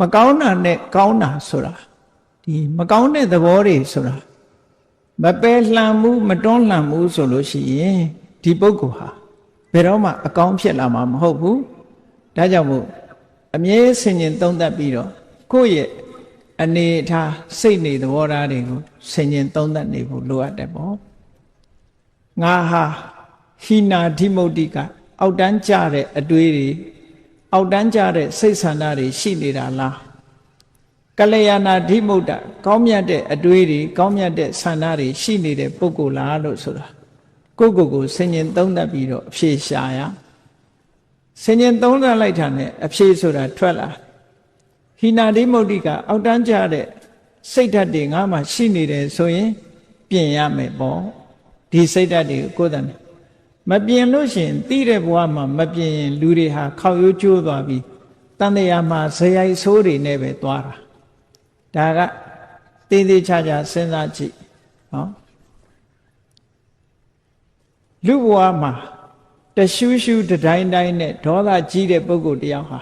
မကောင်းတာနဲ့ကောင်းတာဆိုတာဒီမကောင်းတဲ့သဘောတွေဆိုတာမပယ်လှန်မှုမတွန်းလှန်မှုဆိုလို့ရှိရင်ဒီပုဂ္ဂိုလ်ဟာဘယ်တော့မှအကောင်းဖြစ်လာမှာမဟုတ်ဘူးဒါကြောင့်မို့အမြဲဆင်ញင်သုံးသပ်ပြီးတော့ကိုယ့်ရဲ့အနေထားစိတ်နေသဘောထားတွေကိုဆင်ញင်သုံးသပ်နေဖို့လိုအပ်တယ်ပေါ့ငါဟာဟိနာဓိမုတ်တိကအောက်တန်းကြတဲ့အတွေးတွေ အောက်တန်းကြတဲ့စိတ်ဆန္ဒတွေရှိနေတာလားကလျာဏဓိမုတ်တကောင်းမြတ်တဲ့အတွေးတွေကောင်းမြတ်တဲ့ဆန္ဒတွေရှိနေတဲ့ပုဂ္ဂိုလ်လားလို့ဆိုတာကိုယ့်ကိုယ်ကိုဆင်ញင်သုံးသပ်ပြီးတော့အဖြေရှာရဆင်ញင်သုံးသပ်လိုက်တာနဲ့အဖြေဆိုတာထွက်လာဟိနာဓိမုတ်တိကအောက်တန်းကြတဲ့စိတ်ဓာတ်တွေငါမှရှိနေတယ်ဆိုရင်ပြင်ရမယ်ပေါ့ဒီစိတ်ဓာတ်တွေကိုကိုယ်တိုင် မပြင်လို့ရှိရင်တိတဲ့ဘဝမှာမပြင်ရင်လူတွေဟာခောက်ရိုးကျိုးသွားပြီးတန်တရားမှာဇယိုက်ဆိုးတွေနဲ့ပဲသွားတာဒါကသေးသေးချာချာစဉ်းစားကြည့်နော်လူဘဝမှာတရှူးရှူးတတိုင်းတိုင်းနဲ့ဒေါသကြီးတဲ့ပုဂ္ဂိုလ်တယောက်ဟာ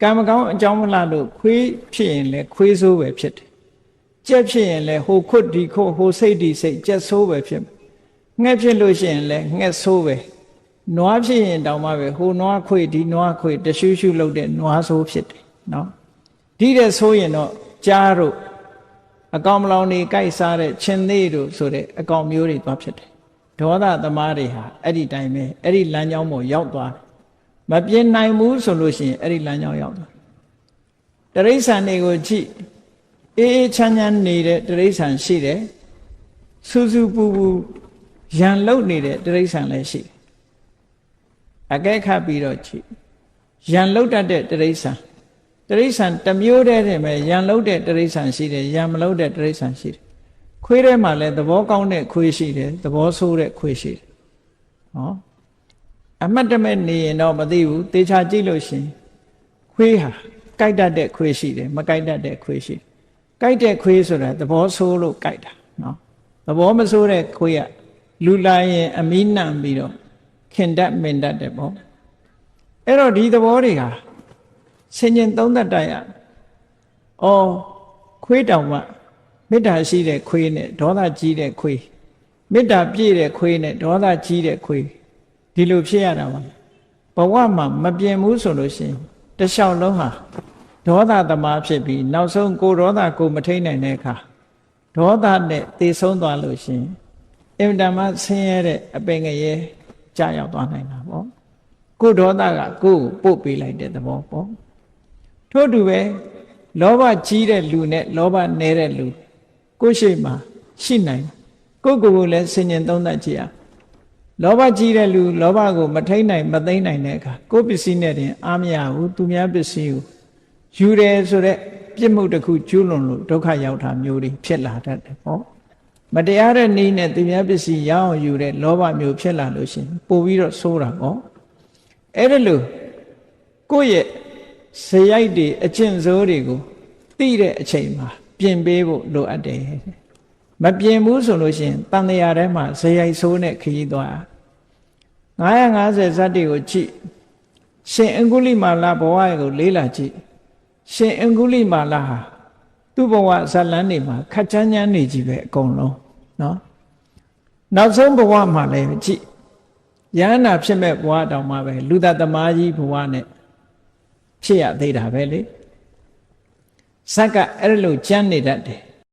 ကံမကောင်းအကြောင်းမလှလို့ခွေးဖြစ်ရင်လည်းခွေးဆိုးပဲဖြစ်တယ်ကြက်ဖြစ်ရင်လည်းဟိုခွတ်ဒီခွတ်ဟိုစိတ်ဒီစိတ်ကြက်ဆိုးပဲဖြစ် ငှက်ဖြစ်လို့ရှိရင်လည်းငှက်ဆိုးပဲနွားဖြစ်ရင်တောင်မှပဲဟိုနွားခွေဒီနွားခွေတရှူးရှူးလုပ်တဲ့နွားဆိုးဖြစ်တယ်နော်ဒီတဲ့ဆိုရင်တော့ကြားတို့အကောင်မလောင်နေကြိုက်စားတဲ့ချင်းသေးတို့ဆိုတဲ့အကောင်မျိုးတွေသွားဖြစ်တယ်ဒေါသသမားတွေဟာအဲ့ဒီတိုင်းပဲအဲ့ဒီလမ်းကြောင်းပေါ်ရောက်သွားတယ်မပြင်းနိုင်ဘူးဆိုလို့ရှိရင်အဲ့ဒီလမ်းကြောင်းရောက်သွားတရိษံတွေကိုကြည့်အေးအေးချမ်းချမ်းနေတဲ့တရိษံရှိတယ်စူးစူးပူပူ ရန်လုတ်နေတဲ့တိရိစ္ဆာန်လည်းရှိအကဲခတ်ပြီးတော့ကြည့်ရန်လုတ်တတ်တဲ့တိရိစ္ဆာန်တိရိစ္ဆာန်တစ်မျိုးတည်းတည်းပဲရန်လုတ်တဲ့တိရိစ္ဆာန်ရှိတယ်ရန်မလုတ်တဲ့တိရိစ္ဆာန်ရှိတယ်ခွေးထဲမှာလည်းသဘောကောင်းတဲ့ခွေးရှိတယ်သဘောဆိုးတဲ့ခွေးရှိတယ်ဟောအမှတ်တမဲ့နေရင်တော့မသိဘူးတေချာကြည့်လို့ရှင်ခွေးဟာကြိုက်တတ်တဲ့ခွေးရှိတယ်မကြိုက်တတ်တဲ့ခွေးရှိတယ်ကြိုက်တဲ့ခွေးဆိုတာသဘောဆိုးလို့ကြိုက်တာနော်သဘောမဆိုးတဲ့ခွေးက လူလာရင်အမီးနံပြီးတော့ခင်တတ်မင်တတ်တယ်ပေါ့အဲ့တော့ဒီသဘောတွေဟာဆင်ញင်သုံးတတ်တတ်ရအော်ခွေးတောင်မှမေတ္တာရှိတဲ့ခွေးနဲ့ဒေါသကြီးတဲ့ခွေးမေတ္တာပြည့်တဲ့ခွေးနဲ့ဒေါသကြီးတဲ့ခွေးဒီလိုဖြစ်ရတာပါဘဝမှာမပြင်းဘူးဆိုလို့ရှိရင်တလျှောက်လုံးဟာဒေါသသမားဖြစ်ပြီးနောက်ဆုံးကိုဒေါသကိုမထိန်နိုင်တဲ့အခါဒေါသနဲ့သေဆုံးသွားလို့ရှိရင် အင်တမဆင်းရဲတဲ့အပင်ငရဲကြာရောက်သွားနိုင်တာပေါ့ကိုဒေါသကကိုယ်ကိုပို့ပေးလိုက်တဲ့သဘောပေါ့ထို့တူပဲလောဘကြီးတဲ့လူနဲ့လောဘနည်းတဲ့လူကိုယ်ရှိမှရှိနိုင်ကိုယ့်ကိုယ်ကိုလည်းဆင်ញင်သုံးသပ်ကြည့်ရလောဘကြီးတဲ့လူလောဘကိုမထိန်နိုင်မသိမ့်နိုင်တဲ့အခါကိုယ်ပစ္စည်းနဲ့တင်အားမရဘူးသူများပစ္စည်းကိုယူတယ်ဆိုတော့ပြစ်မှုတစ်ခုကျူးလွန်လို့ဒုက္ခရောက်တာမျိုးတွေဖြစ်လာတတ်တယ်ပေါ့ မတရားတဲ့နည်းနဲ့သူများပစ္စည်းရအောင်ယူတဲ့လောဘမျိုးဖြစ်လာလို့ရှင်ပို့ပြီးတော့ဆိုးတာပေါ့အဲ့ဒါလို့ကိုယ့်ရဲ့ဇယိုက်တွေအကျင့်စိုးတွေကိုသိတဲ့အချိန်မှာပြင်ပေးဖို့လိုအပ်တယ်မပြင်ဘူးဆိုလို့ရှိရင်တန်တရာထဲမှာဇယိုက်ဆိုးနဲ့ခရီးသွား950ဇတ်တွေကိုကြည့်ရှင်အင်္ဂုလိမာလာဘဝကို လေးလာကြည့်ရှင်အင်္ဂုလိမာလာဟာ သူ့ဘဝဇလန်းနေမှာခက်ချမ်းချမ်းနေကြီးပဲအကုန်လုံးနော်နောက်ဆုံးဘဝမှာလည်းကြည့်ယန္နာဖြစ်မဲ့ဘဝတောင်မှပဲလူသားသမားကြီးဘဝနဲ့ဖြစ်ရသေးတာပဲလေဇက်ကအဲ့လိုကြမ်းနေတတ်တယ်